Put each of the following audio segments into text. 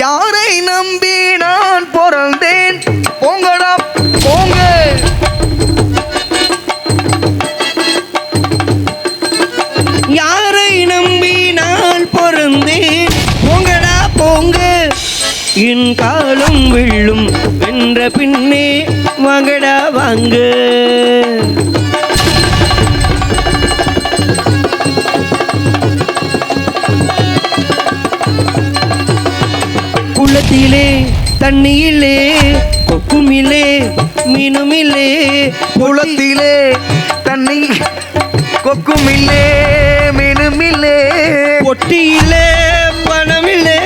யாரை நம்பி நான் பிறந்தேன்? போங்கடா போங்க. யாரை நம்பி நான் பிறந்தேன்? போங்கடா போங்க. என் காலம் வெள்ளும் என்ற பின்னே வாங்கடா வாங்க. குளத்திலே தண்ணியிலே கொக்குமில்லே மீனுமில்லே குளத்திலே தண்ணி கொக்குமில்லே மீனுமில்லே பொட்டியிலே பணமில்லே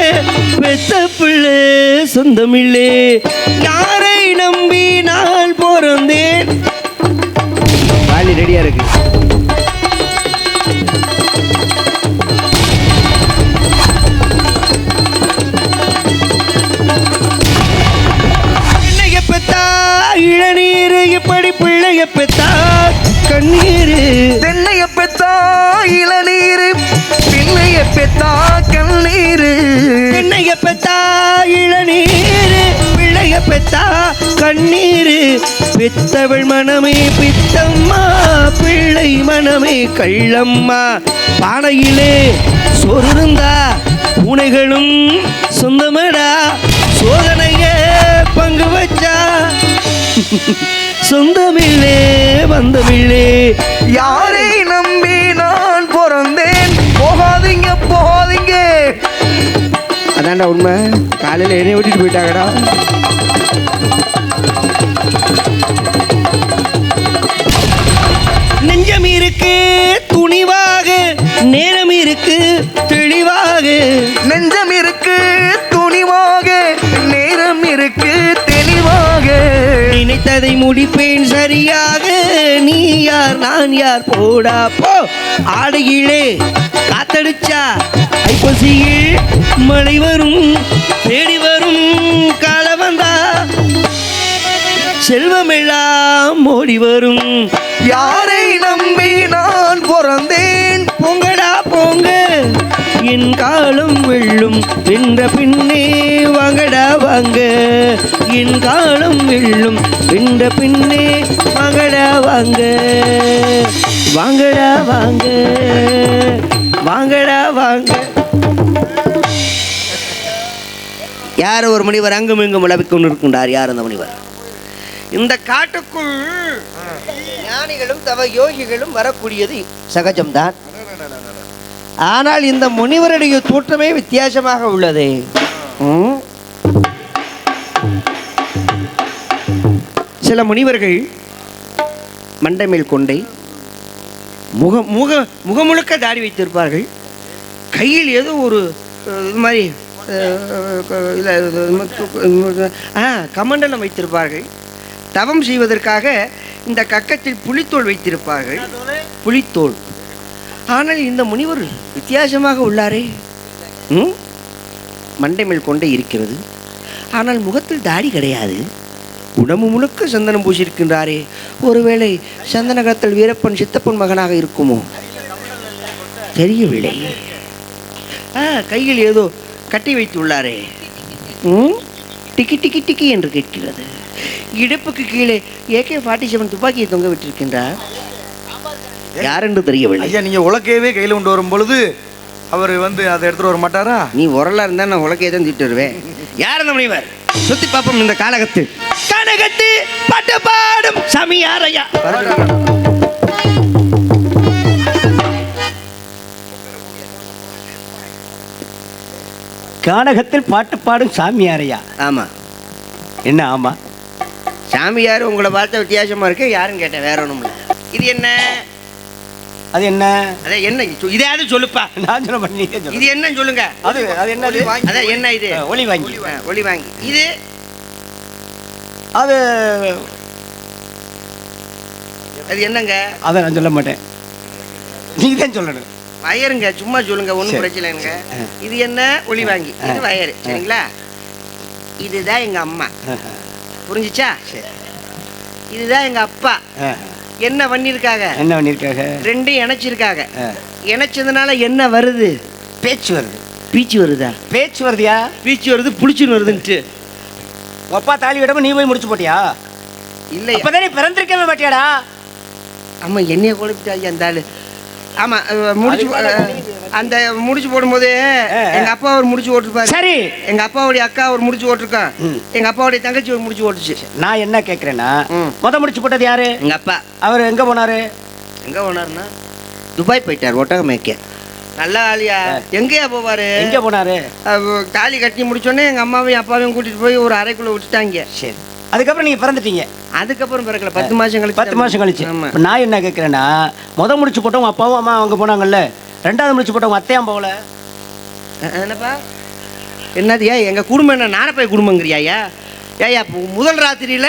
பெத்த பிள்ளை சொந்தமில்லே. யாரை நம்பி நான் பிறந்தேன்? வாலி ரெடியா இருக்கு. பிள்ளைய பெத்தா கண்ணீர். தென்னைய பெத்தா இளநீர். பிள்ளைய பெத்தா கண்ணீர். பிள்ளைய பெத்தா இளநீர். பிள்ளைய பெத்தா கண்ணீர். பெத்தவள் மனமே பித்தம்மா பிள்ளை மனமே கள்ளம்மா. பானையிலே சோறு இருந்தா பூனைகளும் சொந்தமடா. சோதனைய பங்கு வச்சா. சொந்தமில்லே பந்தமில்லே யாரை நம்பி நான் பிறந்தேன்? போகாதீங்க போகாதீங்க. அதான்டா உண்மை. காலையில் என்னை விட்டுட்டு போயிட்டாங்கடா. நெஞ்சம் இருக்கு துணிவாக நேரம் இருக்கு தெளிவாக. நெஞ்சம் இருக்கு நினைத்ததை முடிப்பேன் சரியாக. நீ யார் நான் யார்? போடா போ. ஆடையிலே காத்தடிச்சா. ஐப்பசியில் மழை வரும் தேடி வரும் காலம் வந்தா செல்வமெல்லாம் ஓடி வரும். யாரை நம்பி நான் பிறந்தேன்? என் காலும் வெள்ளும். நின்ற பின்னே வாங்கடா வாங்க. என் காலும் வெள்ளும். நின்ற பின்னே வாங்கடா வாங்க. வாங்கடா வாங்க. வாங்கடா வாங்க. யார் ஒரு முனிவர் அங்கும் இங்கும் உழவிக் கொண்டிருக்கின்றார்? யார் அந்த முனிவர்? இந்த காட்டுக்குள் ஞானிகளும் தவ யோகிகளும் வரக்கூடியது சகஜம்தான். ஆனால் இந்த முனிவருடைய தோற்றமே வித்தியாசமாக உள்ளது. சில முனிவர்கள் மண்டை மேல் கொண்டை முக முக முகமுழுக்க தாடி வைத்திருப்பார்கள். கையில் ஏதோ ஒரு இது மாதிரி ஆ கமண்டலம் வைத்திருப்பார்கள். தவம் செய்வதற்காக இந்த கக்கத்தில் புலித்தோல் வைத்திருப்பார்கள். புலித்தோல். ஆனால் இந்த முனிவர் வித்தியாசமாக உள்ளாரே. ம்? மண்டை மேல் கொண்டே இருக்கிறது. ஆனால் முகத்தில் தாடி கிடையாது. உடம்பு முழுக்க சந்தனம் பூசியிருக்கின்றாரே. ஒருவேளை சந்தனகத்தில் வீரப்பன் சித்தப்பன் மகனாக இருக்குமோ? தெரியவில்லை. ஆ கையில் ஏதோ கட்டி வைத்துள்ளாரே. ம்? டிக்கி டிக்கி டிக்கி என்று கேட்கிறது. இடுப்புக்கு கீழே ஏகே ஃபார்ட்டி செவன் துப்பாக்கியை தொங்க விட்டிருக்கின்றார். யார் என்று தெரியவில்லை. ஐயா நீங்க உலக்கையவே கையில கொண்டு வரும் பொழுது அவர் வந்து அதை எடுத்துட்டு வர மாட்டாரா? நீ உரலா இருந்தா நான் உலகையே தான் திட்டு வருவேன். யார் அந்த முனிவர்? சுத்தி பார்ப்போம் இந்த காலகத்து. கனகத்து பட்டு பாடும் சாமி யாரையா கானகத்தில் பாட்டு பாடும் சாமியாரையா? ஆமா. என்ன ஆமா? சாமியார் உங்களை பார்த்த வித்தியாசமா இருக்கு யாரும் கேட்டேன் வேற ஒண்ணும் இல்ல இது என்ன? அது என்ன? அத என்ன? இதையாவது சொல்லுப்பா? நான் சொல்ல. பண்ணி இது என்ன சொல்லுங்க? அது அது என்னது அதான் என்ன இது? ஒளி வாங்கி. ஒளி வாங்கி. இது அது அது என்னங்க? அதை நான் சொல்ல மாட்டேன். நீங்க தான் சொல்லணும். வயருங்க சும்மா சொல்லுங்க ஒன்றும். பிரச்சனை இல்லைங்க. இது என்ன? ஒளி வாங்கி. இது வயரு சரிங்களா? இதுதான் எங்க அம்மா. புரிஞ்சுச்சா? சரி. இதுதான் எங்க அப்பா. என்ன பண்ணிருக்காங்க? என்ன பண்ணியிருக்காங்க ரெண்டையும் இணைச்சிருக்காங்க. இணைச்சதுனால என்ன வருது? பேச்சு வருது. பீச்சு வருதா? பேச்சு வருதியா? பீச்சு வருது புளிச்சுன்னு வருதுன்ட்டு. அப்பா தாலி விடாம நீ போய் முடிச்சு போட்டியா? இல்லை அப்பதானே பிறந்திருக்கவே மாட்டியாடா? ஆமா என்னைய குழப்பிட்டாங்க அந்த ஆளு. ஆமா முடிச்சு அந்த முடிச்சு போடும்போது எங்க அப்பா ஒரு முடிச்சு ஓட்டிருப்பாரு சரி. எங்க அப்பாவுடைய அக்கா ஒரு முடிச்சு ஓட்டிருக்கான். எங்க அப்பாவுடைய தங்கச்சி ஒரு முடிச்சு ஓட்டுச்சு நான் என்ன கேக்குறேன்னா. முத முடிச்சு போட்டது யாரு? எங்க அப்பா. அவர் எங்க போனாரு? எங்க போனாருன்னா துபாய் போயிட்டார் ஒட்டகம் மேய்க்க நல்ல ஆளியா. எங்கேயா போவாரு? எங்க போனாரு? தாலி கட்டி முடிச்சோடனே எங்க அம்மாவையும் அப்பாவையும் கூட்டிட்டு போய் ஒரு அறைக்குள்ள விட்டுட்டாங்க. சரி. அதுக்கப்புறம் நீங்க பிறந்துட்டீங்க. அதுக்கப்புறம் பிறக்கல. பத்து மாசம் கழிச்சு பத்து மாசம் கழிச்சு. நான் என்ன கேக்குறேன்னா முத முடிச்சு போட்டவங்க அப்பாவும் அம்மா அங்க போனாங்கல்ல ரெண்டாவது முடிச்சு போட்டவங்க அத்தையாம் போகல. என்னப்பா? என்னது ஏன் எங்க குடும்பம் என்ன? நானப்பை குடும்பங்கிறியாயா ஏயா பு- முதல் ராத்திரியில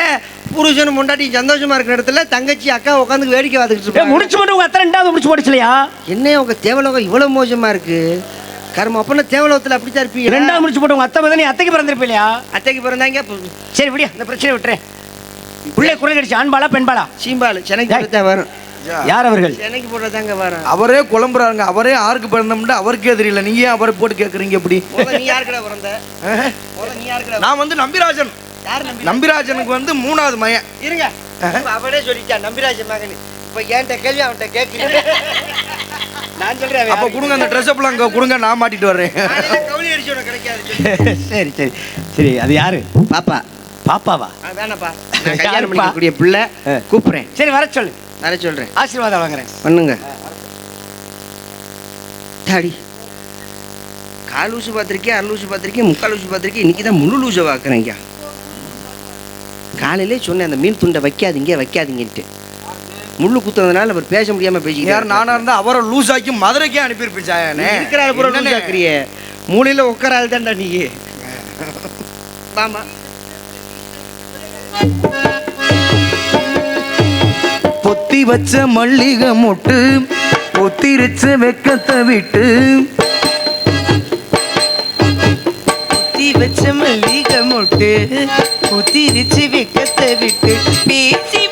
புருஷனும் முண்டாட்டி சந்தோஷமா இருக்கிற இடத்துல தங்கச்சி அக்கா உட்காந்து வேடிக்கை பார்த்துக்கிட்டு ஏய். முடிச்சு போட்டு உங்க அத்தை ரெண்டாவது முடிச்சு போட்டுச்சுலையா? என்ன உங்க தேவலோகம் இவ்வளவு மோசமா இருக்கு? கர்மம் அப்பனா தேவலோகத்துல அப்படித்தான் இருப்பீங்க? ரெண்டாவது முடிச்சு போட்டு உங்க அத்தை நீ அத்தைக்கு பிறந்திருப்பில்லையா அத்தைக்கு பிறந்தாங்க. சரி விடியா இந்த பிரச்சனை விட்டுறேன் பிள்ளை குறை கடிச்சு ஆண்பாளா பெண்பாளா சீம்பால் சென்னைக்கு. போட்டதான் வரும். யார் அவர்கள்? சென்னைக்கு போட்டதாங்க வரும். அவரே குழம்புறாருங்க அவரே யாருக்கு பிறந்தோம்னு அவருக்கே தெரியல. நீங்க ஏன் அவரை போட்டு கேக்குறீங்க இப்படி? நீ யாருக்கட பிறந்த? நீ யாருக்கட? நான் வந்து நம்பிராஜன். நம்பிராஜனுக்கு வந்து மூணாவது மயன் இருங்க. அவனே சொல்லிட்டான் நம்பிராஜ மகன். இப்ப என்கிட்ட கேள்வி அவன்கிட்ட கேட்கல. நான் சொல்றேன் அப்ப கொடுங்க அந்த ட்ரெஸ் அங்க கொடுங்க நான் மாட்டிட்டு வர்றேன். அடிச்சு கிடைக்காது. சரி சரி. சரி அது யாரு? பாப்பா. பாப்பாவா? வேணாப்பா. கல்யாணம்? பண்ணிக்கக்கூடிய பிள்ளை. கூப்பிடுறேன். சரி வர சொல்லு. வர சொல்றேன். ஆசீர்வாதம் வாங்குறேன். பண்ணுங்க. தாடி கால் லூசு பார்த்துருக்கேன் அரை லூசு பார்த்துருக்கேன் முக்கால் லூசு பார்த்துருக்கேன் இன்னைக்கு தான் முழு லூசை பார்க்குறேங்க காலையிலே சொன்னேன் அந்த மீன் துண்டை வைக்காதீங்க வைக்காதீங்கன்ட்டு. முள்ளு குத்துறதுனால அவர் பேச முடியாம யார் பேசிக்கிறார் நானா இருந்தா அவரை லூஸ் ஆக்கி மதுரைக்கே அனுப்பியிருப்பிச்சாயானே இருக்கிறாரு பூரா லூஸ் ஆக்குறியே? மூலையில உட்காராள் தான்டா நீ. பொத்தி வச்ச மல்லிகை மொட்டு பொத்திரிச்ச வெக்கத்தை விட்டு. குத்தி வச்ச மல்லிகை மொட்டு குத்திரிச்சு வெக்கத்தை விட்டு. பேசி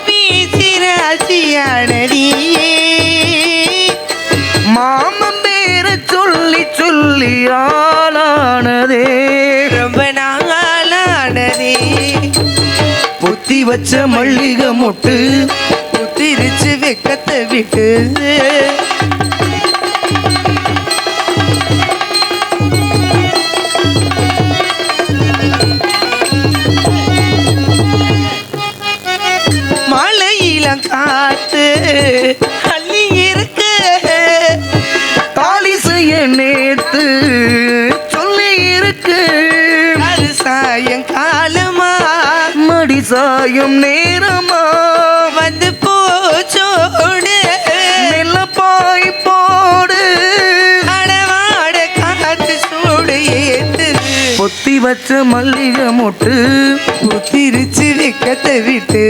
வச்ச மல்லிகை மொட்டு குத்திரிச்சு வெக்கத்தை விட்டு. சாயும் நேரமா? வந்து போச்சோடு பாய் போடு. அடவாட காத்து சூடு ஏத்துது பொத்தி வச்ச மல்லிகை மொட்டு. புத்திரிச்சு வெக்கத்தை விட்டு.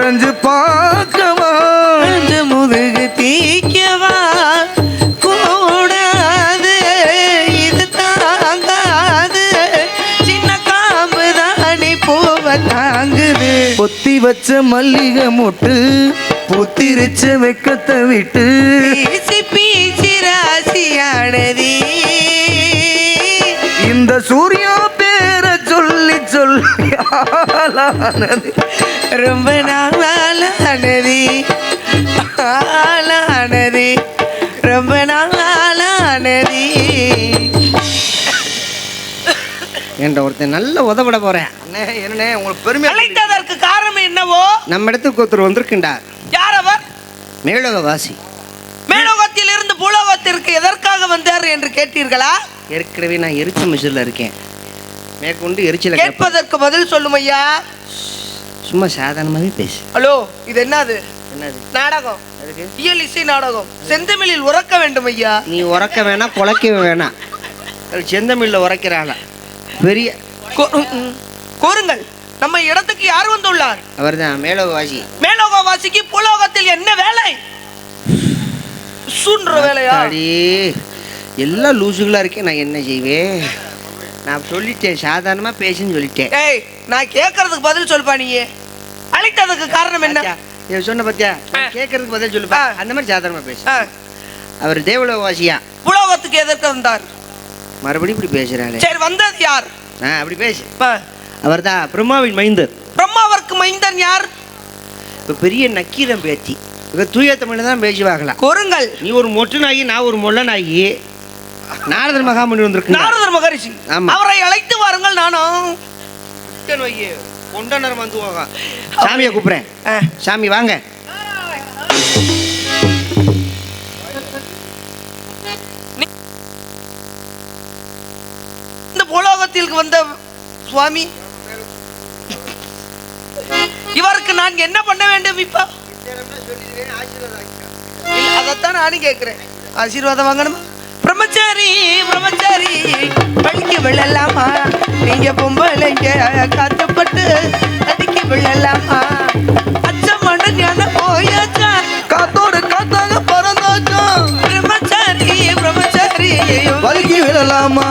கொஞ்சம் மறைஞ்சு பார்க்கவா முதுகு தேய்க்கவா கூடாது இது தாங்காது. சின்ன காம்பு தானே போவ தாங்குது. பொத்தி வச்ச மல்லிகை மொட்டு பொத்திரிச்ச வெக்கத்தை விட்டு. பேசி பேசி ராசியானதே. இந்த சூர்யா பேரை சொல்லி சொல்லி ஆளானது. ரொம்ப நாளானதே ஆளானதே. ரொம்ப நாளானதே என்ற ஒருத்தன் நல்ல உதவிட போறேன். என்னண்ணே உங்களுக்கு பெருமை அழைத்ததற்கு காரணம் என்னவோ? நம்ம இடத்துக்கு ஒருத்தர் வந்திருக்குண்டா யார் அவர்? மேலோக வாசி மேலோகத்தில் இருந்து பூலோகத்திற்கு எதற்காக வந்தார் என்று கேட்டீர்களா? ஏற்கனவே நான் எரிச்ச மிஷினில் இருக்கேன். மேற்கொண்டு எரிச்சல. கேட்பதற்கு பதில் சொல்லும் ஐயா. சும்மா சாதாரணமாகவே பேசு. ஹலோ இது என்னது? என்னது? நாடகம். இயல் இசை நாடகம். செந்தமிழில் உறக்க வேண்டும் ஐயா. நீ உறக்க வேணாம் குலைக்க வேணாம் செந்தமிழில் உரைக்கிறாளா பெரிய கூ- ம். கூறுங்கள் நம்ம இடத்துக்கு யார் வந்துள்ளார்? அவர்தான் மேலோகவாசி. மேலோகவாசிக்கு பூலோகத்தில் என்ன வேலை? சுன்ற வேலையா? எல்லாம் லூசுகளா இருக்கேன் நான் என்ன செய்வேன்? நான் சொல்லிட்டேன் சாதாரணமா பேசுன்னு சொல்லிட்டேன். ஏய் நான் கேட்கறதுக்கு பதில் சொல்பா நீ. அழைத்ததுக்கு காரணம் என்ன? இவன் சொன்ன பத்தியா. கேட்கறதுக்கு பதில் சொல்லுப்பா. அந்த மாதிரி சாதாரணமா பேசு. அவர் தேவலோகவாசியா? பூலோகத்துக்கு எதற்கு வந்தார். மறுபடியும் இப்படி பேசுறாளே. சரி வந்தது யார்? ஆ அப்படி பேசு. ஆ, அவர்தான் பிரம்மாவின் மைந்தர். பிரம்மாவிற்கு மைந்தன் யார்? இப்ப பெரிய நக்கீரன் பேச்சு இவ தூய தமிழ்ல தான் பேசுவாங்களாம் கூறுங்கள். நீ ஒரு மொட்டு நாயி நான் ஒரு மொள்ள நாயி நாரதர் மகாமணி வந்திருக்கு நாரதர் மகரிஷி. அவரை அழைத்து வாருங்கள் நானும் கொண்டனர் வந்து சாமியை கூப்பிடுறேன். சாமி வாங்க. இந்த பூலோகத்திற்கு வந்த சுவாமி இவருக்கு நான் என்ன பண்ண வேண்டும் இப்ப? இல்ல, அதைத்தான் நானும் கேட்கிறேன். ஆசீர்வாதம் வாங்கணுமா? பிரம்மச்சாரி பிரம்மச்சாரி பழிக்கு விழலாமா? நீங்க பொம்பளைங்க காத்துப்பட்டு அடிக்கி விழலாமா? அச்சமான ஞானம் போயாச்சா? காத்தோடு காத்தாக பறந்தாச்சா? பிரம்மச்சாரி பிரம்மச்சாரி. வலிக்கு விழலாமா?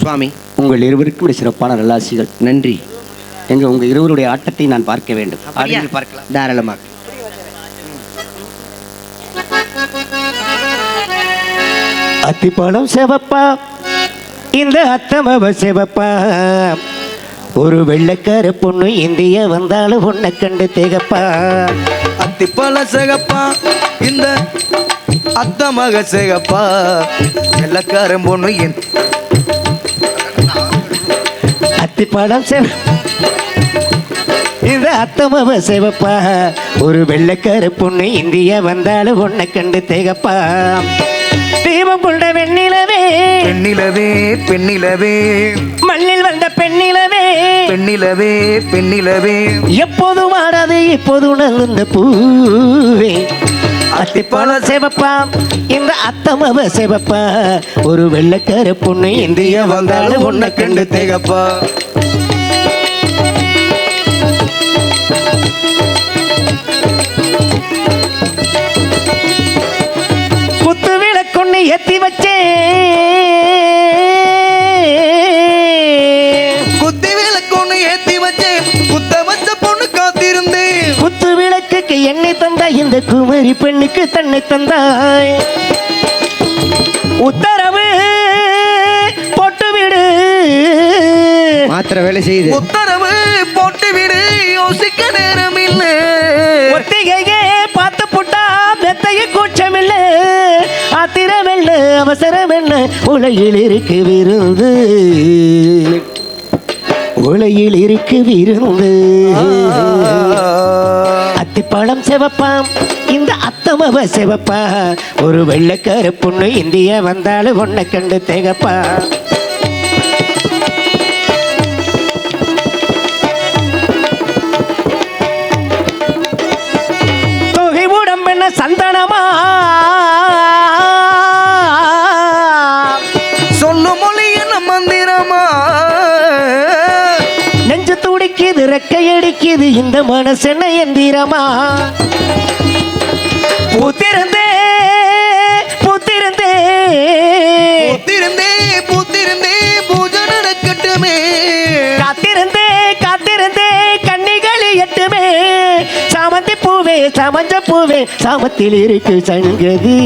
சுவாமி உங்கள் இருவருக்கும் ஒரு சிறப்பான நல்லாசிகள் நன்றி. எங்க உங்க இருவருடைய ஆட்டத்தை நான் பார்க்க வேண்டும். பார்க்கலாம். தாராளமாக. அத்திப்பழம் செவப்பா. இந்த அத்தமவ செவப்பா. ஒரு வெள்ளைக்கார பொண்ணு இந்திய வந்தாலும் உன்னை கண்டு திகப்பா. அத்திப்பழ சிகப்பா இந்த அத்த மக சிகப்பா. வெள்ளக்காரன் பொண்ணு என் அத்திப்பழம் செவ இந்த அத்தமவ செவப்பா. ஒரு வெள்ளைக்கார பொண்ணு இந்திய வந்தாலும் உன்னை கண்டு திகப்பா. தீபம் கொண்ட வெண்ணிலவே. பெண்ணிலவே பெண்ணிலவே. மண்ணில் வந்த பெண்ணிலவே. பெண்ணிலவே பெண்ணிலவே. எப்போதும் ஆடாது இப்போது உணர்ந்த பூவே. அத்திப்பழ செவப்பா இந்த அத்தமவ செவப்பா. ஒரு வெள்ளக்கார பொண்ணு இந்திய வந்தாலும் உன்னை கண்டு தேகப்பா. இந்த குமரி பெண்ணுக்கு தன்னை தந்தாய். உத்தரவு போட்டு விடு மாத்திர வேலை செய்யுது உத்தரவு போட்டு விடு யோசிக்க நேரம் இல்லை ஒத்திகையே பார்த்து புட்டா மெத்தைய கூச்சம் இல்ல ஆத்திரம் இல்ல அவசரம் என்ன உலகில் இருக்கு விருந்து. உலையில் இருக்கு விருந்து. அத்திப்பழம் செவப்பாம் இந்த அத்தமவ செவப்பா. ஒரு வெள்ளைக்கார பொண்ணு இந்தியா வந்தாலும் உன்னை கண்டு திகப்பா. தொகை அடிக்குது இந்த மனசென்ன எந்திரமா பூத்திருந்தே பூத்திருந்தே. பூத்திருந்தே பூத்திருந்தே பூஜை நடக்கட்டுமே. காத்திருந்தே காத்திருந்தே கண்ணிகளி எட்டுமே. சாமந்தி பூவே சமஞ்ச பூவே சாமத்தில் இருக்கு சங்கதி.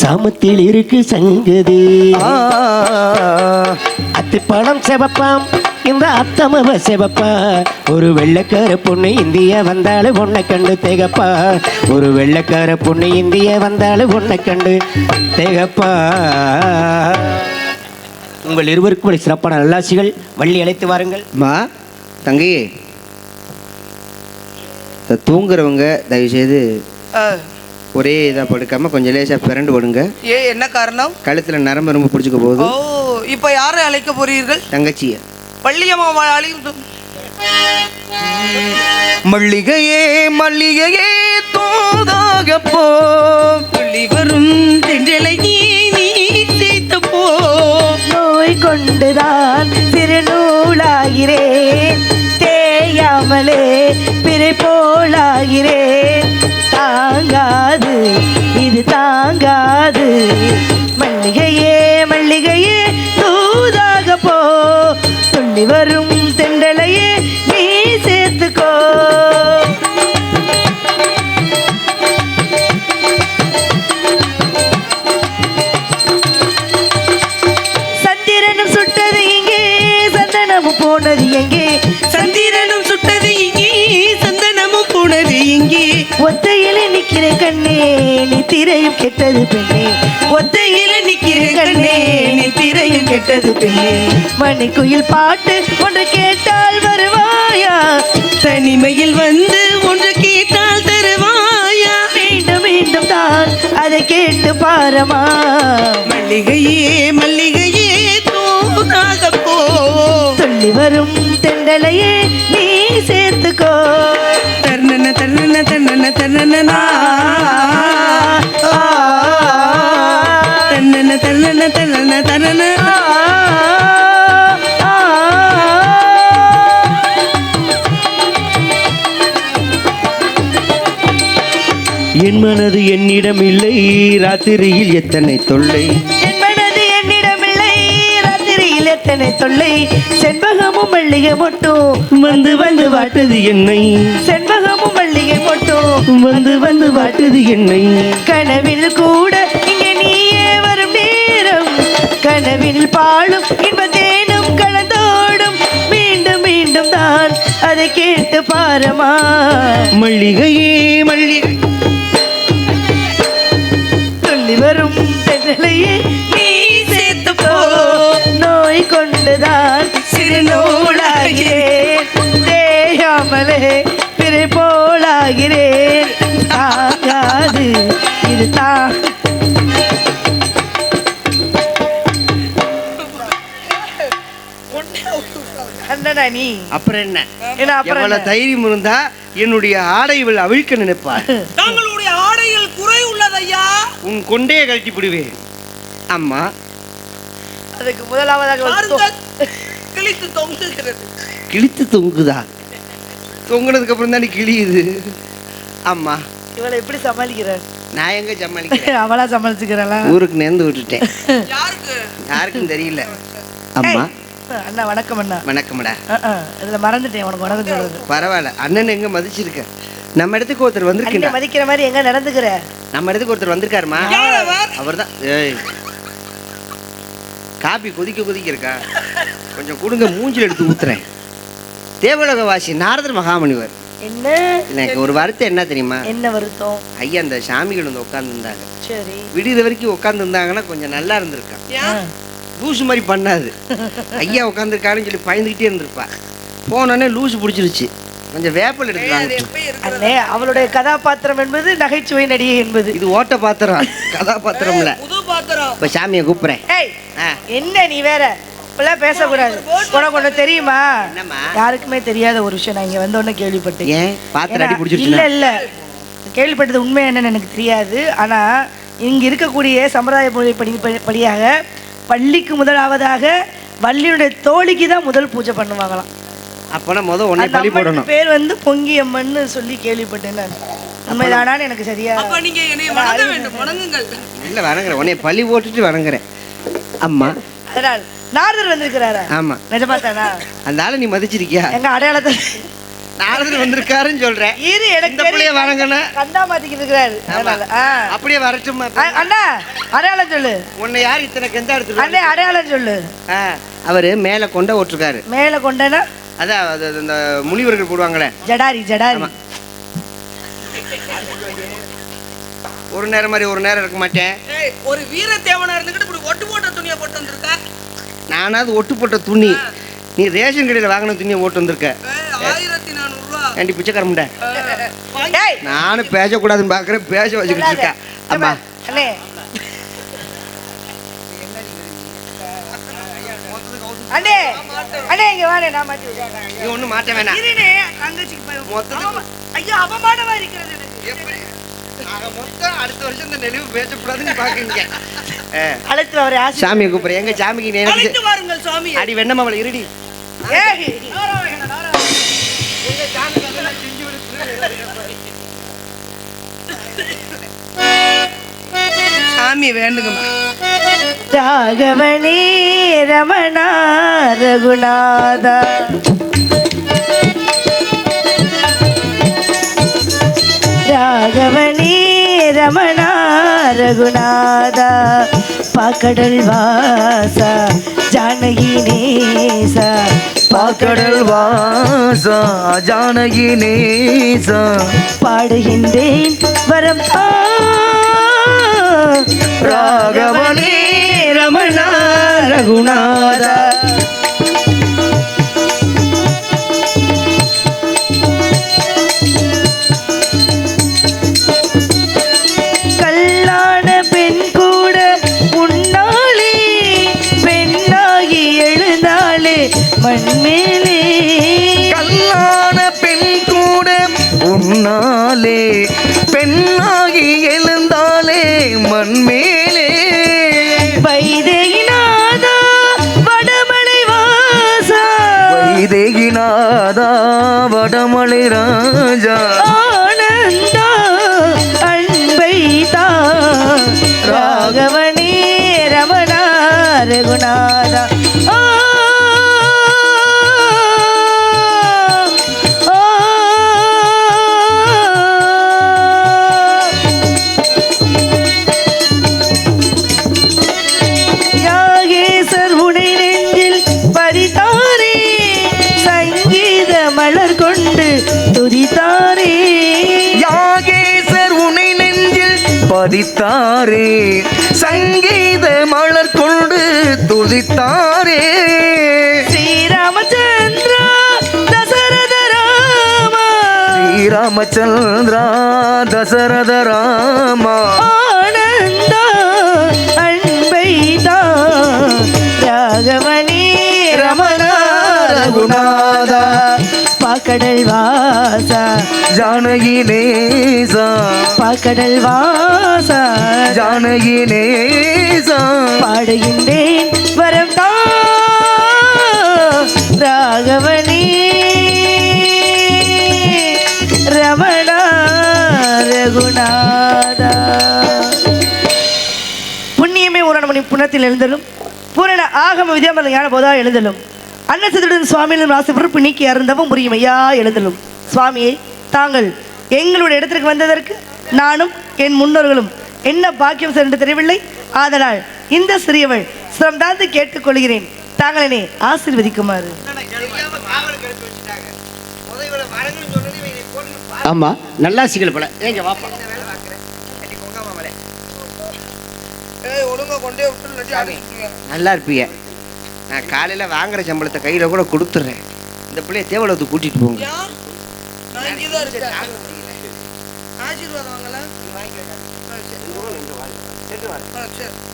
சாமத்தில் இருக்கு சங்கதி. அத்திப்பழம் செவப்பாம் இந்த அத்தமவ செவப்பா. ஒரு வெள்ளைக்கார பொண்ணு இந்திய வந்தாலும் உன்னை கண்டு திகப்பா. ஒரு வெள்ளைக்கார பொண்ணு இந்திய வந்தாலும் உன்னை கண்டு திகப்பா. உங்கள் இருவருக்கும் ஒரு சிறப்பான நல்லாசிகள் வள்ளி அழைத்து வாருங்கள். மா தங்கி. தூங்குறவங்க தயவுசெய்து ஒரே இதாக படுக்காம கொஞ்சம் லேசாக பிறண்டு படுங்க. ஏ என்ன காரணம்? கழுத்தில் நரம்பு ரொம்ப பிடிச்சிக்க போகுது. ஓ இப்ப யாரை அழைக்க போறீர்கள்? தங்கச்சியை. பள்ளியம்மா அழைத்து மல்லிகையே மல்லிகையே தோதாக போ துள்ளி வரும் தென்றலை நீ சேர்த்து போ நோய் கொண்டுதான் திருநூலாகிறேன் தேயாமலே பிறை போலாகிறேன் தாங்காது இது தாங்காது. மல்லிகையே மல்லிகையே துள்ளி வரும் தென்றலையே நீ சேர்த்துக்கோ. சந்திரனும் சுட்டது இங்கே சந்தனமும் போனது எங்கே? சந்திரனும் சுட்டது இங்கே சந்தனமும் போனது இங்கே. ஒத்தையில நிக்கிற கண்ணே நீ திரையும் கெட்டது பெண்ணே. ஒத்தையில நிக்கிற கண்ணே நீ திரையும் கெட்டது பெண்ணே. மணிக்குயில் பாட்டு ஒன்று கேட்டால் வருவாயா? தனிமையில் வந்து ஒன்று கேட்டால் தருவாயா? மீண்டும் மீண்டும் தான் அதை கேட்டு பாரமா? மல்லிகையே மல்லிகையே தூதாக போ. சொல்லி வரும் தெண்டலையே என்னிடம் இல்லை ராத்திரியில் எத்தனை தொல்லை. என் மனது என்னிடமில்லை. ராத்திரியில் எத்தனை தொல்லை. செண்பகமும் மல்லிகை மொட்டும் வந்து வந்து வாட்டுது என்னை. செண்பகமும் மல்லிகை மொட்டும் வந்து வந்து வாட்டுது என்னை. கனவில் கூட இங்கே நீயே வரும் நேரம். கனவில் பாழும் இன்பத்தேனும் கலந்தோடும். மீண்டும் மீண்டும் தான் அதை கேட்டு பாரமா. மல்லிகையே மல்லிகை. சொல்லி வரும் தென்றலையே நீ சேர்த்து போ நோய் கொண்டுதான் சிறு நூலாகிறேன் தேயாமலே பிறை போலாகிறேன் தாங்காது இது தான். அண்ணனா நீ? அப்புறம் என்ன? அப்புறம்? தைரியம் இருந்தா என்னுடைய ஆடை இவள் அவிழ்க்க நினைப்பார். உன் கொண்டையை கழட்டி விடுவேன் அம்மா. அதுக்கு முதலாவதாக கிழித்து தொங்குகிறது. கிழித்து தொங்குதா? தொங்குனதுக்கு அப்புறம் தானே கிழியுது. அம்மா. இவளை எப்படி சமாளிக்கிற? நான் எங்க சமாளிக்கிறேன்? அவளா சமாளிச்சுக்கிறா ஊருக்கு நேர்ந்து விட்டுட்டேன். யாருக்கு? யாருக்கும் தெரியல. அம்மா. அண்ணா வணக்கம் அண்ணா. வணக்கம்டா. இதுல மறந்துட்டேன் உனக்கு சொல்றது. பரவாயில்ல. அண்ணன் எங்க மதிச்சிருக்க? நம்ம இடத்துக்கு ஒருத்தர் அண்ணன் வந்திருக்கா மதிக்கிற மாதிரி எங்க நடந்துக்கிற? நம்ம இடத்துக்கு ஒருத்தர் வந்திருக்காருமா? அவர்? அவர்தான். ஏய். காபி கொதிக்க கொதிக்க இருக்கா? கொஞ்சம் கொடுங்க மூஞ்சில் எடுத்து ஊத்துறேன். தேவலோக வாசி நாரதர் மகாமுனிவர். என்ன? எனக்கு ஒரு வருத்தம் என்ன தெரியுமா? என்ன வருத்தம்? ஐயா அந்த சாமிகள் வந்து உட்காந்துருந்தாங்க சரி. விடியத வரைக்கும் உட்காந்துருந்தாங்கன்னா கொஞ்சம் நல்லா இருந்திருக்கான்? லூசு மாதிரி பண்ணாது. ஐயா உட்காந்துருக்காருன்னு சொல்லி பயந்துக்கிட்டே இருந்திருப்பா. போனோடனே லூசு பிடிச்சிருச்சு. கொஞ்சம் வேப்பல் அண்ணே அவளுடைய கதாபாத்திரம் என்பது நகைச்சுவை நடிகை என்பது. இது ஓட்ட பாத்திரம் கதாபாத்திரம்ல. புது பாத்திரம் இப்ப சாமியை கூப்பிடுறேன். என்ன நீ வேற? இப்பெல்லாம் பேசக்கூடாது. உனக்கு ஒண்ணு தெரியுமா? யாருக்குமே தெரியாத ஒரு விஷயம். நான் இங்க வந்த உடனே கேள்விப்பட்டேன். ஏன்? பாத்திரம் அடி இல்ல இல்ல. கேள்விப்பட்டது உண்மை என்னன்னு எனக்கு தெரியாது. ஆனா இங்க இருக்கக்கூடிய சம்பிரதாய முறைப்படி படி- படியாக பள்ளிக்கு முதலாவதாக வள்ளியுடைய தோழிக்கு தான் முதல் பூஜை பண்ணுவாங்களாம். அப்பனா முத உன்னை அந்த பலி போடணும். பேர் வந்து பொங்கி அம்மன்னு சொல்லி கேள்விப்பட்டேன் நான். உண்மைதானான்னு எனக்கு சரியா அப்ப நீங்க என்னை வணங்க வேண்டும். வணங்குங்கள். இல்ல வணங்குறேன். உன்னை பழி போட்டுட்டு வணங்குறேன். அம்மா. அதனால் நாரதர் வந்திருக்கிறாரா? ஆமா. நிஜமா தானா அந்த ஆளை நீ மதிச்சிருக்கியா? எங்க அடையாளத்தை நாரதர் வந்திருக்காருன்னு சொல்றேன். இரு எனக்கு இந்த பிள்ளைய தெரியும். வணங்கணும். கண்டா மாத்திக்கிட்டு இருக்கிறாரு. அதனால ஆ. அப்படியே வரட்டுமா அ- அண்ணா அடையாளம் சொல்லு. உன்னை யார் இத்தனை கெந்தா எடுத்து அண்ணே அடையாளம் சொல்லு. அவரு மேல கொண்ட ஓட்டிருக்காரு. மேல கொண்டனா அதான் அது இந்த முனிவர்கள் போடுவாங்களே. ஜடாரி ஜடாரி. ஒரு நேரம் மாதிரி ஒரு நேரம் இருக்க மாட்டேன். ஏய், ஒரு வீர தேவனா இருந்துகிட்டு இப்படி ஒட்டு போட்ட துணியை போட்டு வந்திருக்க? நானாவது ஒட்டு போட்ட துணி. நீ ரேஷன் கடையில் வாங்கின துணியை ஓட்டு வந்திருக்க. ஆயிரத்தி ரூபா ஏண்டி நானும் பேசக்கூடாதுன்னு பார்க்குறேன் பேச வச்சுக்கிட்டு இருக்கேன். அம்மா. அண்ணே இங்க வாடே நான் மாட்டி விடுறேன். நீ மாட்ட வேணாம். இருண்ணே, தங்கச்சிக்கு போய் ஐயோ அவமானமா இருக்கிறது. எப்படி? மொத்தம் அடுத்த வருஷம் இந்த நெளிவு பேசக்கூடாதுன்னு பாக்குறீங்க அழைத்து அவரை ஆசி சாமியை கூப்பிடுறேன். எங்க சாமிக்கு அழைத்து வாருங்கள் சுவாமி அடி வெண்ணமாவளை இருடி. ஏய் சாமி வேண்டுங்கம்மா. ராகவனே ரமணா ரகுநாதா ராகவனே ரமணா ரகுநாதா பாக்கடல் வாசா ஜானகி நேசா பாக்கடல் வாசா ஜானகி நேசா பாடுகின்றேன் வரம். ராகவனே ரகுநாதா வைதேகிநாதா வடமலை ராஜா. பதித்தாரே சங்கீத மலர் கொண்டு துதித்தாரே. ஸ்ரீராமச்சந்திரா தசரத ராமா. ஸ்ரீராமச்சந்திரா தசரத ராமா. ஆனந்தா அன்பை தா ராகவனே ரமணா ரகுநாதா. பாக்கடல் வாசா. ஜானகி நேசா பாக்கடல் வாசா. ஜானகி நேசா பாடுகின்றேன் வரம் தா. ராகவனே. ரமணா ரகுநாதா. புண்ணியமே ஒரு மணி புணத்தில் எழுந்தலும் பூரண ஆகம வித்யாமல ஞான போதா எழுந்தலும். அன்னசத்துடன் சுவாமியிலும் ராசி பொறுப்பு நீக்கி அருந்தவும் புரியும் ஐயா எழுந்தலும் சுவாமியே தாங்கள் எங்களுடைய இடத்திற்கு வந்ததற்கு நானும் என் முன்னோர்களும் என்ன பாக்கியம் சென்று தெரியவில்லை. ஆதலால் இந்த சிறியவள் சிரம்தாந்து கேட்டுக்கொள்கிறேன். தாங்கள் என்னை ஆசீர்வதிக்குமாறு. ஆமா நல்லா சிக்கல் போல. ஏங்க வாப்பா. நல்லா இருப்பீங்க நான் காலையில வாங்குற சம்பளத்தை கையில கூட கொடுத்துட்றேன். இந்த பிள்ளைய தேவலத்துக்கு கூட்டிட்டு போங்க. ஆசீர்வாதம் வாங்கலாம். ஆ, சரி.